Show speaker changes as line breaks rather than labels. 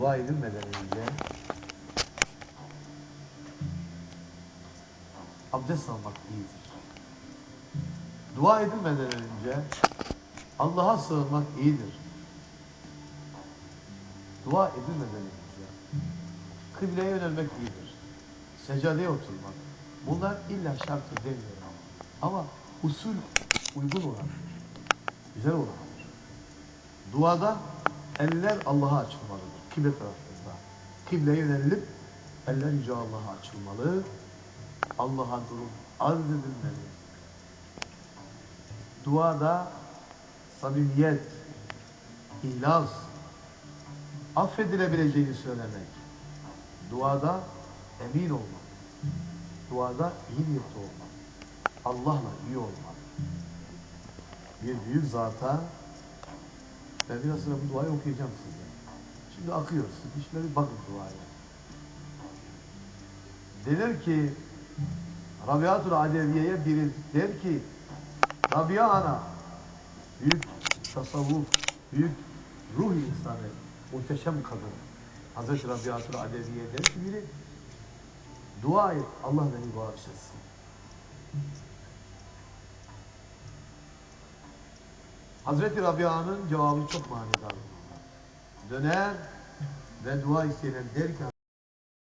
dua edilmeden önce abdest almak iyidir. Dua edilmeden önce Allah'a sığınmak iyidir. Dua edilmeden önce kıbleye yönelmek iyidir. Secadeye oturmak. Bunlar illa şarttır demiyorum. Ama usul uygun olan, güzel olandır. Duada eller Allah'a açılmalıdır. Kıble tarafında. Kıbleye yönelip eller Yüce Allah'a açılmalı. Allah'a durum arz edilmeli. Duada samimiyet, ihlas, affedilebileceğini söylemek. Duada emin olmak. Duada iyi niyetli olmak. Allah'la iyi olmak. Bir büyük zata ben biraz sonra bu duayı okuyacağım size. Şimdi akıyor. Siz işleri bakın duaya. Denir ki Rabiatul Adeviye'ye biri der ki Rabia ana büyük tasavvuf, büyük ruh insanı, muhteşem kadın. Hazreti Rabiatul Adeviye der ki biri dua et Allah beni bağışlasın. Hazreti Rabia'nın cevabı çok manidar. دنا دواي سينا دركه